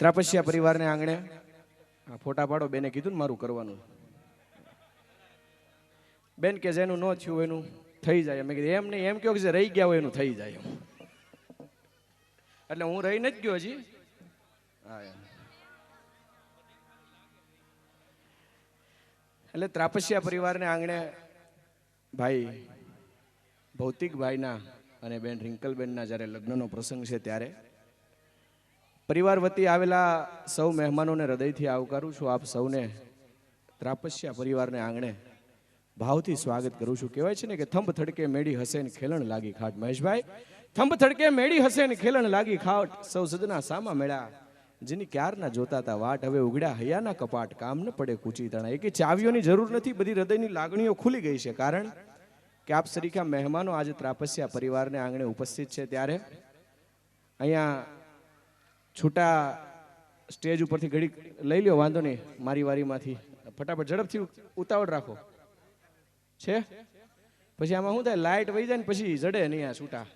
ત્રાપસ્યા પરિવારને આંગણે ફોટા પાડો, બેને કીધું ને મારું કરવાનું. બેન કે જેનું ન થયું એનું થઈ જાય. મેં કીધું, એમ નહીં, એમ કહો કે જે રહી ગયા હોય એનું થઈ જાય એટલે હું રહી નથી ગયો હજી. હા એટલે ત્રાપસ્યા પરિવારને આંગણે ભાઈ ભૌતિક ભાઈના અને બેન રિંકલબેનના જ્યારે લગ્નનો પ્રસંગ છે ત્યારે પરિવાર વતી આવેલા સૌ મહેમાનોને હૃદયથી આવકારું છું. આપ સૌને ત્રાપસ્યા પરિવારને આંગણે ભાવથી સ્વાગત કરું છું. કહેવાય છે ને કે થંભ થડકે મેળી હસે ને ખેલણ લાગી ખાટ. મહેશભાઈ, થંભ થડકે મેળી હસે ને ખેલણ લાગી ખાટ. સૌ સજના સામા મેળા, જેની ક્યારના જોતા હતા વાટ. હવે ઉઘડ્યા હૈયાના કપાટ, કામ ન પડે કૂચી તણા એ કે ચાવીઓની જરૂર નથી, બધી હૃદયની લાગણીઓ ખુલી ગઈ છે. કારણ કે આપ સરીખા મહેમાનો આજે ત્રાપસ્યા પરિવારને આંગણે ઉપસ્થિત છે. ત્યારે અહીંયા છૂટા સ્ટેજ ઉપરથી ઘડી લઈ લ્યો, વાંધો નહીં. મારી વારીમાંથી. ફટાફટ ઝડપથી ઉતાવળ રાખો. છે? પછી આમાં શું થાય? લાઇટ વહી જાય ને પછી જડે નહીં આ છૂટા.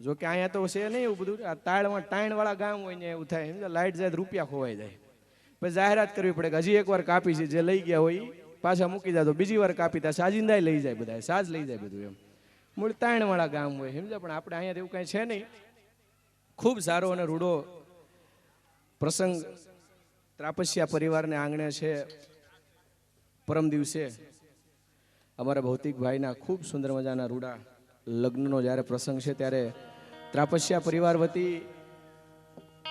જો કે અહીંયા તો છે નહીં એવું બધું. આ તાળમાં ટાઈણ વાળા ગામ હોય ને એવું થાય. સમજો લાઇટ જાય રૂપિયા ખોવાઈ જાય. પછી જાહેરાત કરવી પડે કે હજી એકવાર કાપી છે, જે લઈ ગયા હોય પાછા મૂકી જાય તો બીજી વાર કાપી તા સાજિંદા લઈ જાય બધા સાજ લઈ જાય બધું એમ. મૂળ તાણવાળા ગામ હોય. સમજો પણ આપણે અહીંયા એવું કાંઈ છે નહીં. ખૂબ સારો અને રૂડો પ્રસંગ ત્રાપસ્યા પરિવારને આંગણે છે. પરમ દિવસે અમારા ભૌતિક ભાઈના ખૂબ સુંદર મજાના રૂડા લગ્નનો જ્યારે પ્રસંગ છે ત્યારે ત્રાપસ્યા પરિવાર વતી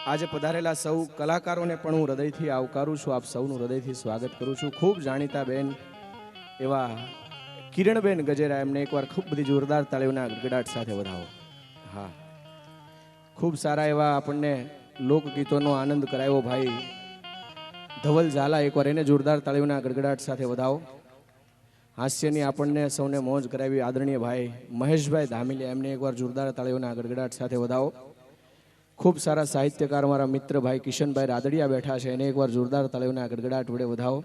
આજે પધારેલા સૌ કલાકારોને પણ હું હૃદયથી આવકારું છું. આપ સૌનું હૃદયથી સ્વાગત કરું છું. ખૂબ જાણીતા બેન એવા કિરણબેન ગજેરા, એમને એકવાર ખૂબ બધી જોરદાર તાળીઓના ગડગડાટ સાથે વધાવો. હા. ખૂબ સારા એવા આપણને લોકગીતોનો આનંદ કરાવ્યો ભાઈ. ધવલ ઝાલા એકવાર એને જોરદાર તાળીઓના ગડગડાટ સાથે વધાવો. હાસ્યની આપણને સૌને મોજ કરાવી આદરણીય ભાઈ મહેશભાઈ ધામીલિયા એમને એકવાર જોરદાર તાળીઓના ગડગડાટ સાથે વધાવો. ખૂબ સારા સાહિત્યકાર મારા મિત્ર ભાઈ કિશનભાઈ રાદડિયા બેઠા છે, એને એકવાર જોરદાર તાળીઓના ગડગડાટ વડે વધાવો.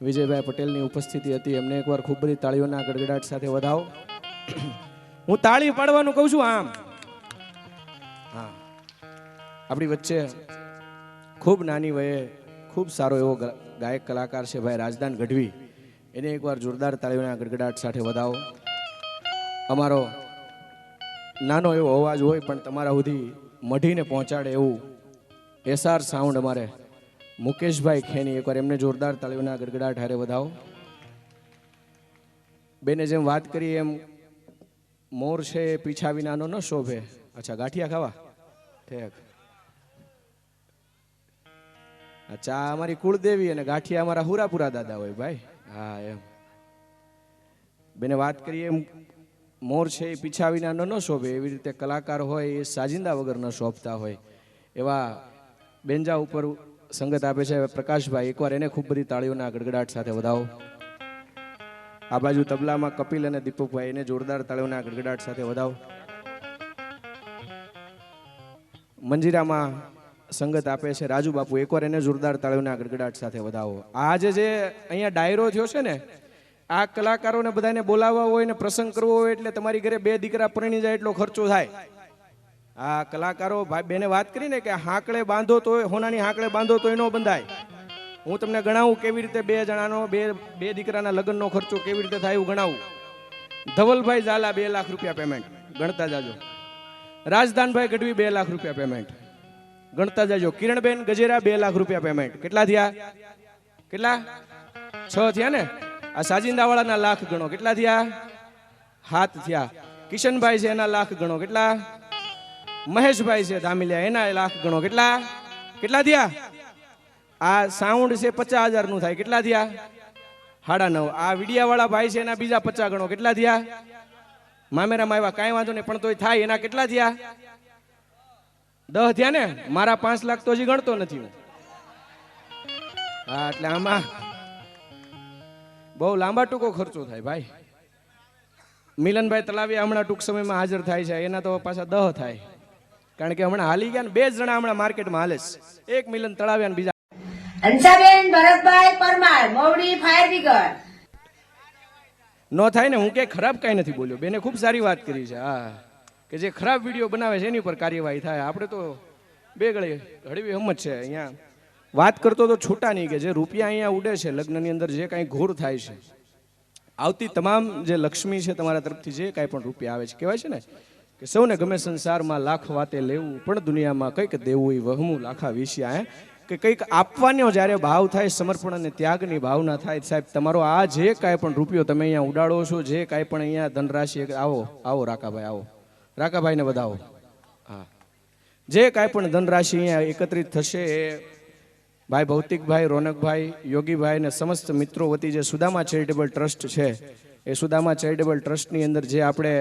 વિજયભાઈ પટેલની ઉપસ્થિતિ હતી, એમને એકવાર ખૂબ બધી તાળીઓના ગડગડાટ સાથે વધાવો. હું તાળી પાડવાનું કહું છું આમ. આપણી વચ્ચે ખૂબ નાની વયે ખૂબ સારો એવો ગાયક કલાકાર છે ભાઈ રાજદાન ગઢવી. એને એકવાર જોરદાર તાળીઓના ગડગડાટ સાથે વધાવો. અમારો નાનો એવો અવાજ હોય પણ તમારા સુધી મઢીને પહોંચાડે એવું એસઆર સાઉન્ડ અમારે મુકેશભાઈ ખેની એકવાર એમને જોરદાર તાળીઓના ગડગડાટ હારે વધાવો. બેને જેમ વાત કરી એમ મોર છે પીછા વિનાનો ન શોભે. અચ્છા, ગાંઠિયા ખાવા? ઠેક. ચા અમારી કુળદેવી અને ગાંઠિયા અમારા હુરાપુરા દાદા હોય ભાઈ. હા, એમ. બેને વાત કરીએ, એમ મોર છે એ પીછા વિના ન શોભે. એવી રીતે કલાકાર હોય એ સાજિંદા વગર ન શોભતા હોય. એવા બેન્જા ઉપર સંગત આપે છે. પ્રકાશભાઈ, એકવાર એને ખૂબ બધી તાળીઓના ગડગડાટ સાથે વધાવો. આ બાજુ તબલામાં કપિલ અને દીપકભાઈ, એને જોરદાર તાળીઓના ગડગડાટ સાથે વધાવો. મંજીરામાં સંગત આપે છે. રાજુ બાપુ, એકવાર એને જોરદાર તાળીઓના ગડગડાટ સાથે વધાવો. આજે જે અહીંયા ડાયરો થયો છે ને, આ કલાકારોને બધાને બોલાવવા હોય ને પ્રસંગ કરવો હોય એટલે તમારી ઘરે બે દીકરા પરણી જાય એટલો ખર્ચો થાય. આ કલાકારો ભાઈ બેને વાત કરી ને કે હાંકળે બાંધો તો હોનાની હાંકળે બાંધો તો એનો બંધાય. હું તમને ગણાવું કેવી રીતે બે જણાનો, બે બે દીકરાના લગ્નનો ખર્ચો કેવી રીતે થાય એવું ગણાવું. ધવલભાઈ ઝાલા બે લાખ રૂપિયા પેમેન્ટ ગણતા જાજો. રાજદાનભાઈ ગઢવી બે લાખ રૂપિયા પેમેન્ટ ગણતા જાજો. કિરણબેન ગજેરા બે લાખ રૂપિયા પેમેન્ટ કેટલા થયા? કેટલા? છ થયા ને? આ સાજિંદાવાળાના લાખ ગણો. કેટલા થયા? હાથ થયા. કિશનભાઈ છે એના લાખ ગણો. કેટલા? મહેશભાઈ છે ધામિલિયા, એના લાખ ગણો. કેટલા? કેટલા થયા? આ સાઉન્ડ છે પચાસ હજારનું થાય. કેટલા થયા? સાડા નવ. આ વિડિયાવાળા ભાઈ છે એના બીજા પચાસ ગણો. કેટલા થયા? મામેરામાં આવ્યા. કાંઈ વાંધો નહીં, પણ તોય થાય. એના કેટલા થયા? દહ થયા ને? મારા પાંચ લાખ તો હજી ગણતો નથી હું. હા એટલે આમાં બહુ લાંબા ટૂંકો ખર્ચો થાય ભાઈ. મિલનભાઈ તલાવી હમણાં ટૂંક સમયમાં હાજર થાય છે એના તો પાછા દહ થાય. કારણ કે હમણાં હાલી ગયા ને બે જણા હમણાં માર્કેટમાં હાલે છે. એક મિલન તળાવ્યા ને બીજા હંસાબેન ભરતભાઈ પરમાર મોવડી ફાયર બ્રિગેડ ન થાય ને હું કે ખરાબ કાંઈ નથી બોલ્યો. બેને ખૂબ સારી વાત કરી છે હા. કે જે ખરાબ વીડિયો બનાવે છે, એની ઉપર કાર્યવાહી થાય. આપણે તો બે ગળે હળવી હમત છે અહીંયા. વાત કરતો તો છૂટા નહીં કે જે રૂપિયા અહીંયા ઉડે છે, લગ્નની અંદર જે કાંઈ ઘોર થાય છે. આવતી તમામ જે લક્ષ્મી છે તમારા તરફથી જે કાંઈ પણ રૂપિયા આવે છે, કહેવાય છે ને? કે સૌને ગમે સંસારમાં લાખ વાતે લેવું, પણ દુનિયામાં કંઈક દેવું એ વહમું લાખા વિશ્યા, હે? કે કંઈક આપવાનો જ્યારે ભાવ થાય, સમર્પણ અને ત્યાગની ભાવના થાય, સાહેબ, તમારો આ જે કાંઈ પણ રૂપિયો તમે અહીંયા ઉડાડો છો, જે કાંઈ પણ અહીંયા ધનરાશિ આવો આવો રાકાભાઈ, આવો. રાકાભાઈને વધાવો. હા. જે કાંઈ પણ ધનરાશિ અહીંયા એકત્રિત થશે, એ ભાઈ ભૌતિકભાઈ, રોનકભાઈ, યોગીભાઈ અને સમસ્ત મિત્રો વતી જે સુદામા ચેરિટેબલ ટ્રસ્ટ છે, એ સુદામા ચેરિટેબલ ટ્રસ્ટની અંદર જે આપણે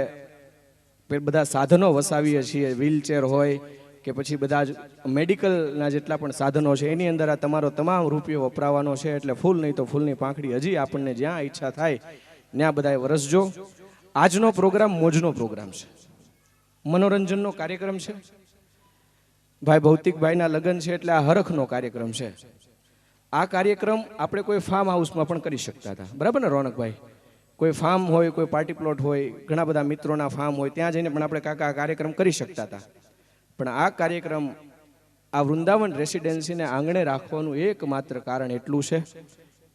બધા સાધનો વસાવીએ છીએ, વ્હીલચેર હોય કે પછી બધા જ મેડિકલના જેટલા પણ સાધનો છે, એની અંદર આ તમારો તમામ રૂપિયો વપરાવાનો છે, એટલે ફૂલ નહીં તો ફૂલની પાંખડી હજી આપણને જ્યાં ઈચ્છા થાય, ત્યાં બધાએ વરસજો. આજનો પ્રોગ્રામ મોજનો પ્રોગ્રામ છે. મનોરંજનનો કાર્યક્રમ છે. ભાઈ ભૌતિકભાઈના લગ્ન છે એટલે આ હરખનો કાર્યક્રમ છે. આ કાર્યક્રમ આપણે કોઈ ફાર્મ હાઉસમાં પણ કરી શકતા હતા. બરાબર ને, રોનકભાઈ? કોઈ ફાર્મ હોય, કોઈ પાર્ટી પ્લોટ હોય, ઘણા બધા મિત્રોના ફાર્મ હોય, ત્યાં જઈને પણ આપણે કાકા આ કાર્યક્રમ કરી શકતા હતા. પણ આ કાર્યક્રમ આ વૃંદાવન રેસિડેન્સીને આંગણે રાખવાનું એકમાત્ર કારણ એટલું છે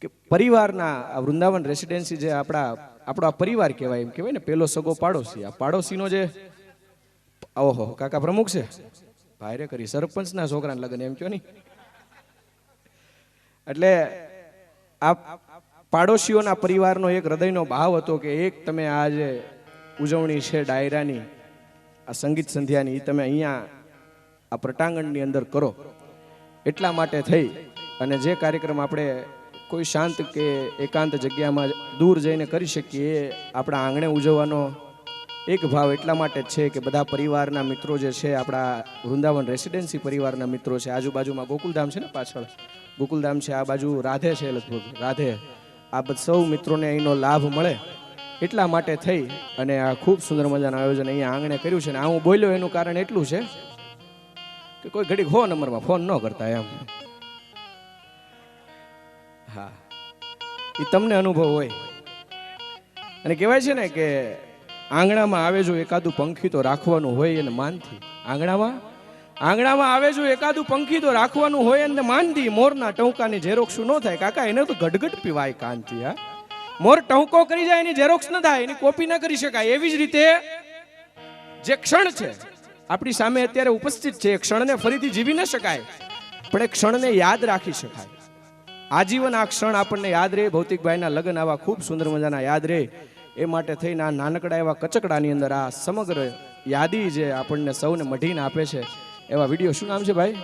કે પરિવારના, આ વૃંદાવન રેસિડેન્સી જે આપણા, આપણો આ પરિવાર કહેવાય એમ કહેવાય ને, પેલો સગો પાડોશી. આ પાડોશીનો જે ઓહો, કાકા પ્રમુખ છે? ભાઈરે કરી, સરપંચના છોકરાના લગ્ન એમ કયો નહીં? એટલે આ પાડોશીઓના પરિવારનો એક હૃદયનો ભાવ હતો કે એક તમે આ જે ઉજવણી છે ડાયરાની, આ સંગીત સંધ્યાની એ તમે અહીંયા આ પ્રટાંગણની અંદર કરો. એટલા માટે થઈ. અને જે કાર્યક્રમ આપણે કોઈ શાંત કે એકાંત જગ્યામાં દૂર જઈને કરી શકીએ આપણા આંગણે ઉજવવાનો એક ભાવ એટલા માટે છે કે બધા પરિવારના મિત્રો જે છે, આપણા વૃંદાવન રેસિડેન્સી પરિવારના મિત્રો છે, આજુબાજુમાં ગોકુલધામ છે ને પાછળ? ગોકુલધામ છે, આ બાજુ રાધે છે લગભગ, રાધે. આ બધા સૌ મિત્રોને અહીંનો લાભ મળે એટલા માટે થઈ અને આ ખૂબ સુંદર મજાનું આયોજન અહીંયા આંગણે કર્યું છે ને આ હું બોલ્યો એનું કારણ એટલું છે કે કોઈ ઘડીક હો નંબરમાં ફોન ન કરતા એમ. હા. એ તમને અનુભવ હોય. અને કહેવાય છે ને કે આંગણામાં આવે જો એકાદું પંખી તો રાખવાનું હોય એને માનથી. આંગણામાં? આંગણામાં આવે જો એકાદું પંખી તો રાખવાનું હોય એને માનથી. મોરના ટહુકાની ઝેરોક્ષું ન થાય? કાકા, એને તો ગડગડ પીવાય કાનથી, હા? મોર ટહુકો કરી જાય એની ઝેરોક્ષ ન થાય, એની કોપી ન કરી શકાય. એવી જ રીતે જે ક્ષણ છે, આપણી સામે અત્યારે ઉપસ્થિત છે, એ ક્ષણને ફરીથી જીવી ન શકાય, પણ એ ક્ષણને યાદ રાખી શકાય. આજીવન આ ક્ષણ આપણને યાદ રહે. ભૌતિકભાઈના લગ્ન આવા ખૂબ સુંદર મજાના યાદ રહે. એ માટે થઈને આ નાનકડા એવા કચકડાની અંદર આ સમગ્ર યાદી જે આપણને સૌને મઢીને આપે છે, એવા વીડિયો શું નામ છે ભાઈ?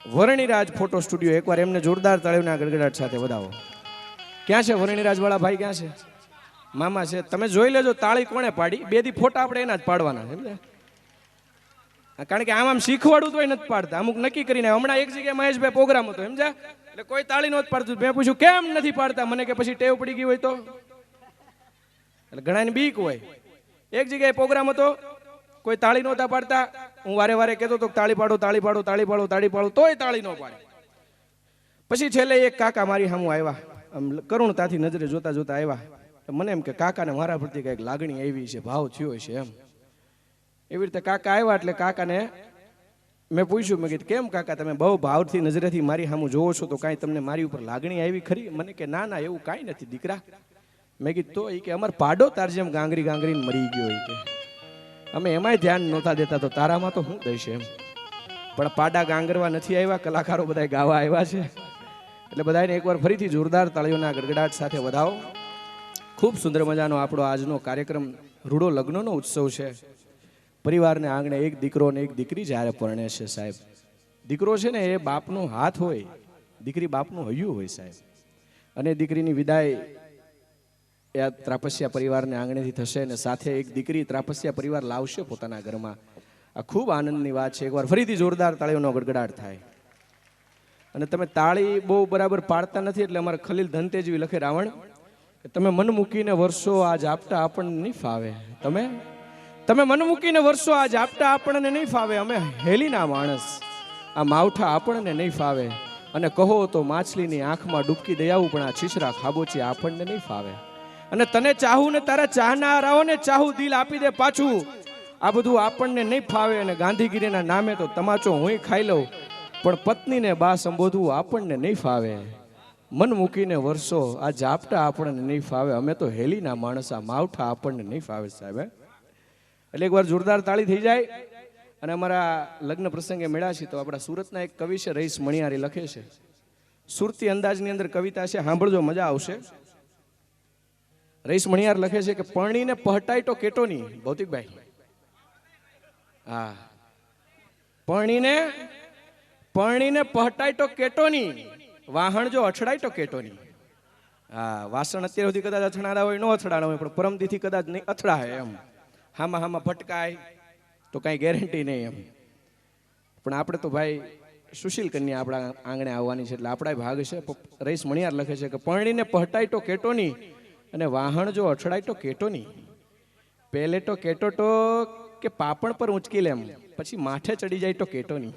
Varaniraj photo studio. એકવાર એમને જોરદાર તળેવના ગડગડાટ સાથે વધાવો. ક્યાં છે વરણીરાજ વાળા ભાઈ, ક્યાં છે? મામા છે. તમે જોઈ લેજો, તાળી કોણે પાડી? બે દી ફોટા આપણે એના જ પાડવાના સમજ્યા કારણ કે આમ આમ શીખવાડું તોય નથી પાડતા. અમુક નક્કી કરીને, હમણાં એક જગ્યાએ મહેશભાઈ પ્રોગ્રામ હતો સમજા એટલે કોઈ તાળી નહોતું પાડતું. મેં પૂછ્યું, કેમ નથી પાડતા? મને કે, પછી ટેવ પડી ગઈ હોય તો. એટલે ઘણાને બીક હોય. એક જગ્યાએ પ્રોગ્રામ હતો, કોઈ તાળી નહોતા પાડતા. હું વારે વારે કહેતો તો તાળી પાડો તાળી પાડો તાળી પાડો તાળી પાડો, તોય તાળી ન પાડે. પછી છેલ્લે એક કાકા મારી સામું આવ્યા. આમ કરુણતાથી નજરે જોતા જોતા આવ્યા. મને એમ કે, કાકાને મારા પ્રત્યે કંઈક લાગણી આવી છે, ભાવ થયો છે એમ. એવી રીતે કાકા આવ્યા એટલે કાકાને મેં પૂછ્યું, મેં કીધું, કેમ કાકા, તમે બહુ ભાવથી નજરેથી મારી સામું જોવો છો, તો કાંઈ તમને મારી ઉપર લાગણી આવી ખરી? મને કે, ના ના, એવું કાંઈ નથી, દીકરા. મેં કીધું, તો એ કે અમાર પાડો તાર જેમ ગાંગરી ગાંગરીને મરી ગયો એ કે. અમે એમાંય ધ્યાન નહોતા દેતા, તો તારામાં તો શું દઈશ એમ? પણ પાડા ગાંગરવા નથી આવ્યા, કલાકારો બધા ગાવા આવ્યા છે. એટલે બધાને એકવાર ફરીથી જોરદાર તાળીઓના ગડગડાટ સાથે વધાવો. ખૂબ સુંદર મજાનો આપણો આજનો કાર્યક્રમ રૂડો લગ્નનો ઉત્સવ છે. પરિવારને આંગણે એક દીકરો ને એક દીકરી જ્યારે પરણે છે સાહેબ. દીકરો છે ને એ બાપનો હાથ હોય, દીકરી બાપનું હૈયું હોય સાહેબ. અને દીકરીની વિદાય એ આ ત્રાપસ્યા પરિવારને આંગણેથી થશે અને સાથે એક દીકરી ત્રાપસ્યા પરિવાર લાવશે પોતાના ઘરમાં. આ ખૂબ આનંદની વાત છે. એકવાર ફરીથી જોરદાર તાળીઓનો ગડગડાટ થાય. અને તમે તાળી બહુ બરાબર પાડતા નથી એટલે અમારે ખલીલ ધનતેજવી લખે, રાવણ, કે તમે મન મૂકીને વર્ષો આ આપતા આપણને નહીં ફાવે. તમે તમે મન મૂકીને વર્ષો આ જાપટા આપણને નહીં ફાવે, અમે હેલીના માણસ. આ માવઠા આપણને નહીં ફાવે. અને કહો તો માછલીની આંખમાં ડૂબકી દયાવું પણ આ છીછરા ખાબોચી આપણને નહીં ફાવે. અને તને ચાહું ને તારા ચાહનારાઓને ચાહું દિલ આપી દે પાછું. આ બધું આપણને નહીં ફાવે અને ગાંધીગીરીના નામે તો તમાચો હું ખાઈ લઉં. પણ પત્નીને બા સંબોધવું આપણને નહીં ફાવે. મન મૂકીને વર્ષો આ જાપટા આપણને નહીં ફાવે. અમે તો હેલીના માણસ, આ માવઠા આપણને નહીં ફાવે સાહેબ? એટલે એકવાર જોરદાર તાળી થઈ જાય અને અમારા લગ્ન પ્રસંગે મળ્યા છીએ તો આપણા સુરતના એક કવિ છે રઈસ મણિયારી લખે છે. સુરતી અંદાજની અંદર કવિતા છે, સાંભળજો, મજા આવશે. રઈસ મણિયાર લખે છે કે, પરણીને પહટાય તો કેટો નહીં. ભૌતિકભાઈ. હા. પરણીને પરણીને પહટાય તો કેટો નહીં. વાહણ જો અથડાય તો કેટો નહીં. હા, વાસણ અત્યાર સુધી કદાચ અથડાડા હોય, ન અથડાડા હોય, પણ પરમદીથી કદાચ નહીં, અથડાય એમ. હામાં હામાં ભટકાય, તો કાંઈ ગેરંટી નહીં એમ. પણ આપણે તો ભાઈ સુશીલ કન્યા આપણા આંગણે આવવાની છે, એટલે આપણા ભાગ છે. રઈસ મણિયાર લખે છે કે, પરણીને પહટાય તો કેટો નહીં અને વાહણ જો અથડાય તો કેટો નહીં પહેલે તો કેટો તો કે પાપણ પર ઊંચકી લેમ પછી માથે ચડી જાય તો કેટો નહીં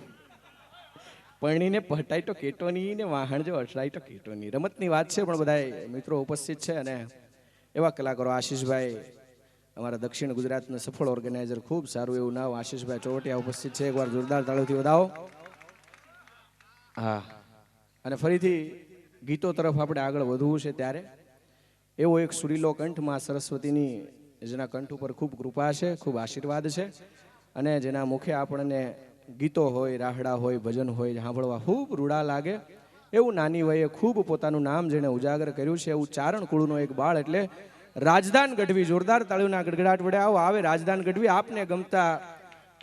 પરણીને પહટાય તો કેટો નહીં ને વાહણ જો અથડાય તો કેટો નહીં રમતની વાત છે, પણ બધા મિત્રો ઉપસ્થિત છે, અને એવા કલાકારો આશીષભાઈ અમારા દક્ષિણ ગુજરાતના સફળ ઓર્ગેનાઇઝર ખૂબ સારું એવું નામ આશીષભાઈ ચોવટિયા ઉપસ્થિત છે. એકવાર જોરદાર તાળીઓથી વધાવો. હા. અને ફરીથી ગીતો તરફ આપણે આગળ વધવું છે ત્યારે. એવો એક સુરીલો કંઠમાં સરસ્વતીની, જેના કંઠ ઉપર ખૂબ કૃપા છે, ખૂબ આશીર્વાદ છે. અને જેના મુખે આપણને ગીતો હોય, રાહડા હોય, ભજન હોય, સાંભળવા ખૂબ રૂડા લાગે. એવું નાની વયે ખૂબ પોતાનું નામ જેણે ઉજાગર કર્યું છે. એવું ચારણ કુળનો એક બાળ એટલે રાજદાન ગઢવી, જોરદાર તાળીઓના ગડગડાટ વડે આવો. આવે રાજદાન ગઢવી, આપને ગમતા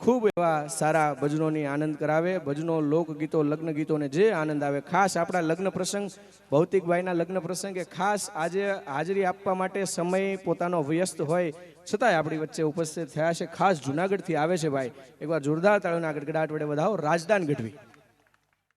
ખૂબ એવા સારા ભજનોની આનંદ કરાવે. ભજનો, લોકગીતો લગ્ન ગીતોને જે આનંદ આવે. ખાસ આપણા લગ્ન પ્રસંગ ભૌતિકભાઈના લગ્ન પ્રસંગે ખાસ આજે હાજરી આપવા માટે સમય પોતાનો વ્યસ્ત હોય છતાંય આપણી વચ્ચે ઉપસ્થિત થયા છે. ખાસ જુનાગઢથી આવે છે ભાઈ. એકવાર જોરદાર તાળીઓના ગડગડાટ વડે વધાવો. રાજદાન ગઢવી.